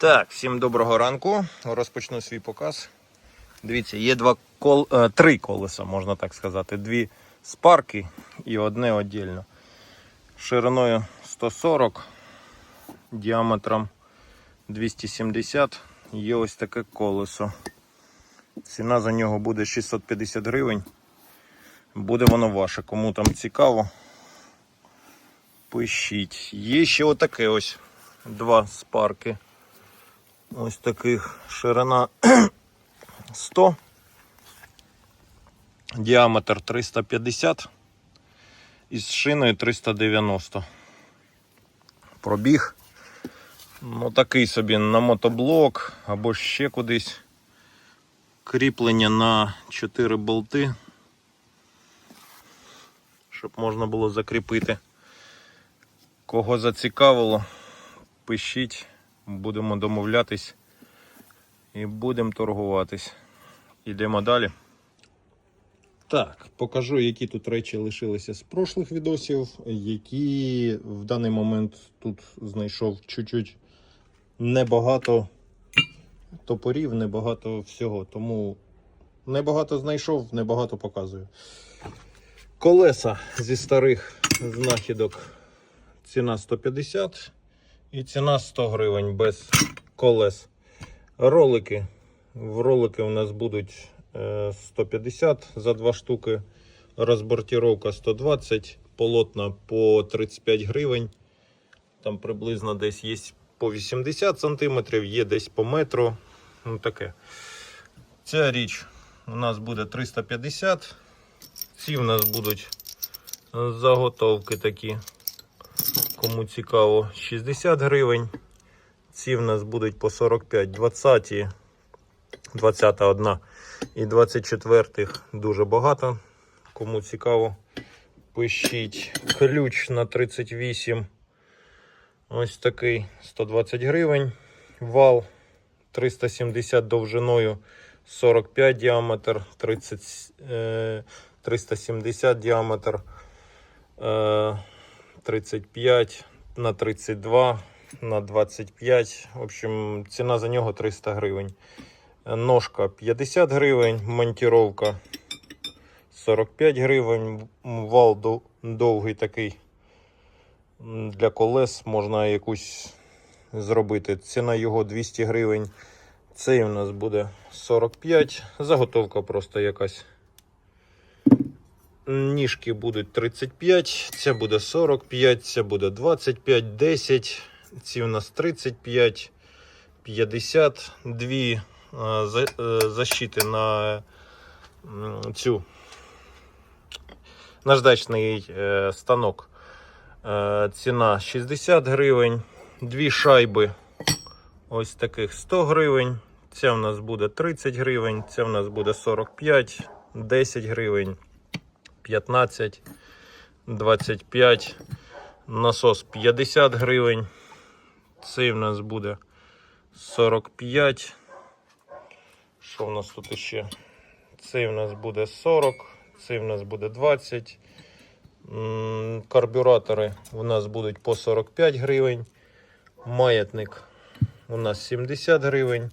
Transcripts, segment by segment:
Так, всім доброго ранку. Розпочну свій показ. Дивіться, є два кол... е, три колеса, можна так сказати. Дві спарки і одне віддільно. Шириною 140, діаметром 270. Є ось таке колесо. Ціна за нього буде 650 гривень. Буде воно ваше. Кому там цікаво, пишіть. Є ще отаке ось два спарки. Ось таких ширина 100, діаметр 350 із шиною 390. Пробіг. Ну, такий собі на мотоблок або ще кудись. Кріплення на 4 болти, щоб можна було закріпити. Кого зацікавило, пишіть будемо домовлятись і будемо торгуватись. Йдемо далі. Так, покажу, які тут речі лишилися з прошлих відосів, які в даний момент тут знайшов чуть-чуть небагато топорів, небагато всього. Тому небагато знайшов, небагато показую. Колеса зі старих знахідок. Ціна 150 і ціна 100 гривень без колес. Ролики. В ролики у нас будуть е, 150 за два штуки. Розбортіровка 120, полотна по 35 гривень. Там приблизно десь є по 80 см, є десь по метру. Ну таке. Ця річ у нас буде 350. Ці у нас будуть заготовки такі. Кому цікаво, 60 гривень. Ці в нас будуть по 45, 20, 20 одна і 24 дуже багато. Кому цікаво, пишіть ключ на 38. Ось такий 120 гривень. Вал 370 довжиною 45 діаметр, 30, е, 370 діаметр. Е, 35 на 32 на 25. В общем, ціна за нього 300 гривень. Ножка 50 гривень, монтіровка 45 гривень. Вал довгий такий для колес можна якусь зробити. Ціна його 200 гривень. Цей у нас буде 45. Заготовка просто якась. Ніжки будуть 35, ця буде 45, ця буде 25, 10, ці у нас 35, 50, дві е, за- е, защити на цю наждачний е, станок. Е, Ціна 60 гривень, дві шайби ось таких 100 гривень. Ця у нас буде 30 гривень, ця у нас буде 45, 10 гривень. 15, 25, насос 50 гривень. Цей в нас буде 45. Що в нас тут ще? Цей в нас буде 40, цей в нас буде 20. Карбюратори у нас будуть по 45 гривень. Маятник у нас 70 гривень.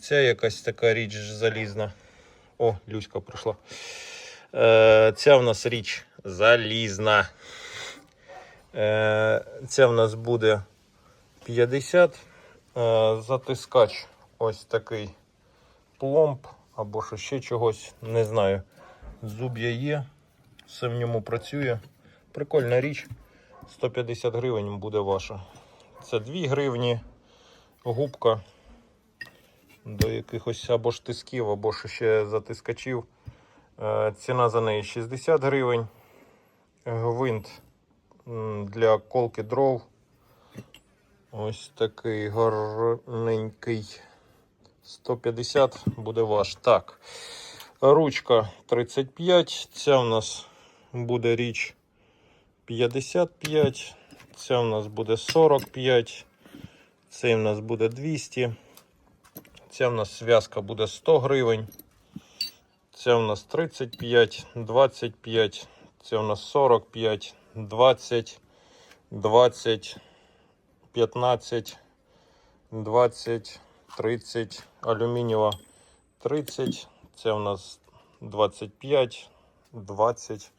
Ця якась така річ залізна. О, Люська прийшла. Е, Ця в нас річ залізна. Е, Ця в нас буде 50. Е, Затискач ось такий пломб або що ще чогось, не знаю. Зуб'я є, все в ньому працює. Прикольна річ. 150 гривень буде ваша. Це 2 гривні, губка до якихось або ж тисків, або ж ще затискачів. Е, Ціна за неї 60 гривень. Гвинт для колки дров. Ось такий гарненький. 150 буде ваш. Так. Ручка 35. Ця в нас буде річ 55. Ця в нас буде 45. Цей в нас буде 200. Ця в нас зв'язка буде 100 гривень. Це у нас 35, 25, це у нас 45, 20, 20, 15, 20, 30, алюмінієва 30, це у нас 25, 20.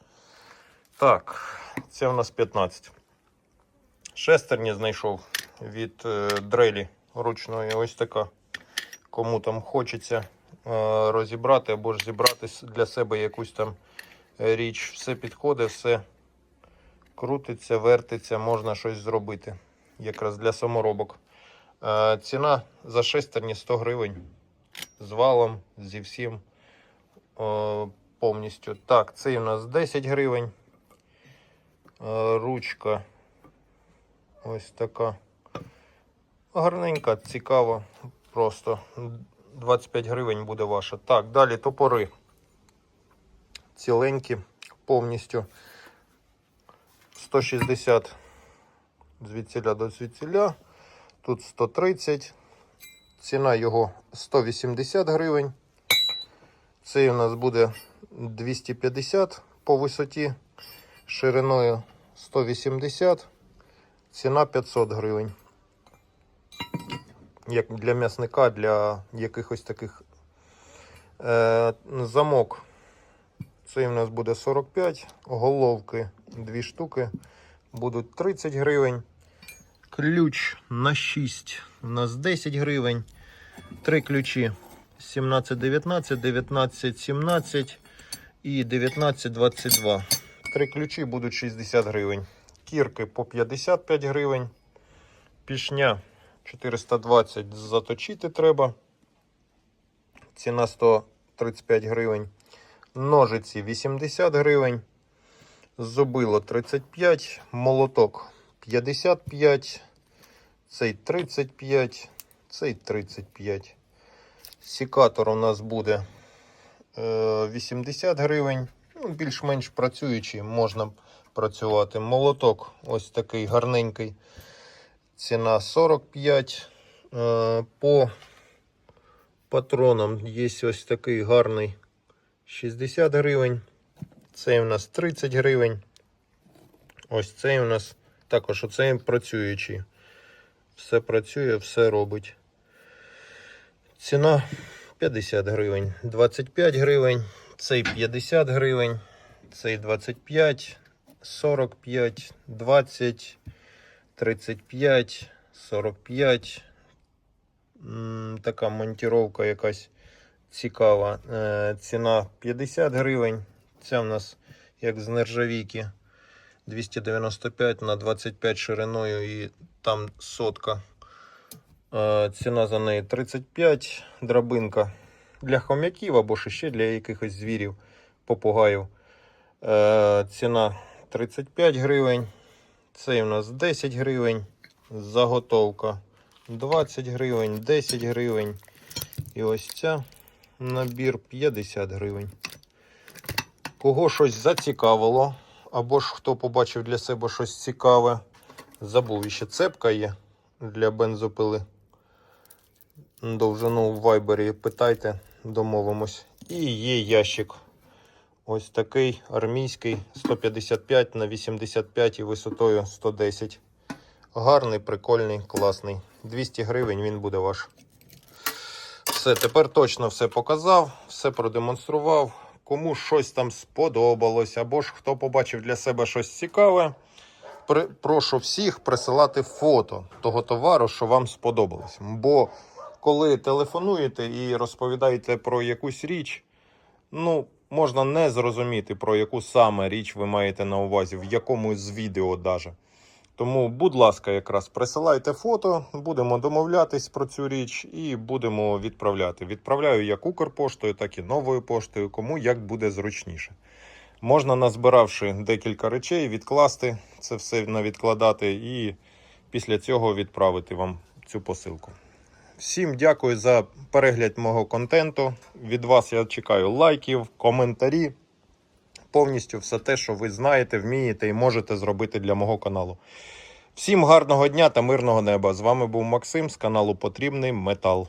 Так, це у нас 15. Шестерні знайшов від е, дрелі ручної. Ось така. Кому там хочеться розібрати або ж зібрати для себе якусь там е, річ. Все підходить, все крутиться, вертиться, можна щось зробити. Якраз для саморобок. Е, ціна за шестерні 100 гривень. З валом, зі всім е, повністю. Так, цей у нас 10 гривень. Е, ручка ось така. Гарненька, цікава. Просто 25 гривень буде ваша. Так, далі топори. Ціленькі, повністю 160 звідсіля до звідсіля. Тут 130. Ціна його 180 гривень. Цей у нас буде 250 по висоті, шириною 180, ціна 500 гривень. Як для м'ясника, для якихось таких е, замок. Цей у нас буде 45, головки 2 штуки будуть 30 гривень. Ключ на 6 у нас 10 гривень. Три ключі 17, 19, 19, 17 і 19, 22. Три ключі будуть 60 гривень. Кірки по 55 гривень. Пішня 420 заточити треба. Ціна 135 гривень. Ножиці 80 гривень. Зубило 35, молоток 55, цей 35, цей 35. Сікатор у нас буде е, 80 гривень. Ну, більш-менш працюючий, можна працювати. Молоток ось такий гарненький. Ціна 45. Е, по патронам є ось такий гарний 60 гривень. Цей у нас 30 гривень. Ось цей у нас також оцей працюючий. Все працює, все робить. Ціна 50 гривень, 25 гривень, цей 50 гривень, цей 25, 45, 20, 35, 45. Така монтіровка якась цікава. Е, Ціна 50 гривень. Це в нас як з нержавійки 295 на 25 шириною і там сотка. Е, Ціна за неї 35 драбинка для хом'яків або ще для якихось звірів, попугаїв. Е, Ціна 35 гривень. Цей у нас 10 гривень. Заготовка 20 гривень, 10 гривень. І ось ця набір 50 гривень. Кого щось зацікавило, або ж хто побачив для себе щось цікаве, забув, ще цепка є для бензопили. Довжину в вайбері питайте, домовимось. І є ящик. Ось такий армійський 155 на 85 і висотою 110. Гарний, прикольний, класний. 200 гривень він буде ваш. Все, тепер точно все показав, все продемонстрував. Кому щось там сподобалось, або ж хто побачив для себе щось цікаве, при- прошу всіх присилати фото того товару, що вам сподобалось. Бо коли телефонуєте і розповідаєте про якусь річ, ну, можна не зрозуміти, про яку саме річ ви маєте на увазі, в якому з відео даже. Тому, будь ласка, якраз присилайте фото, будемо домовлятись про цю річ і будемо відправляти. Відправляю як Укрпоштою, так і новою поштою, кому як буде зручніше. Можна, назбиравши декілька речей, відкласти це все навідкладати і після цього відправити вам цю посилку. Всім дякую за перегляд мого контенту. Від вас я чекаю лайків, коментарі. Повністю все те, що ви знаєте, вмієте і можете зробити для мого каналу. Всім гарного дня та мирного неба! З вами був Максим з каналу Потрібний Метал.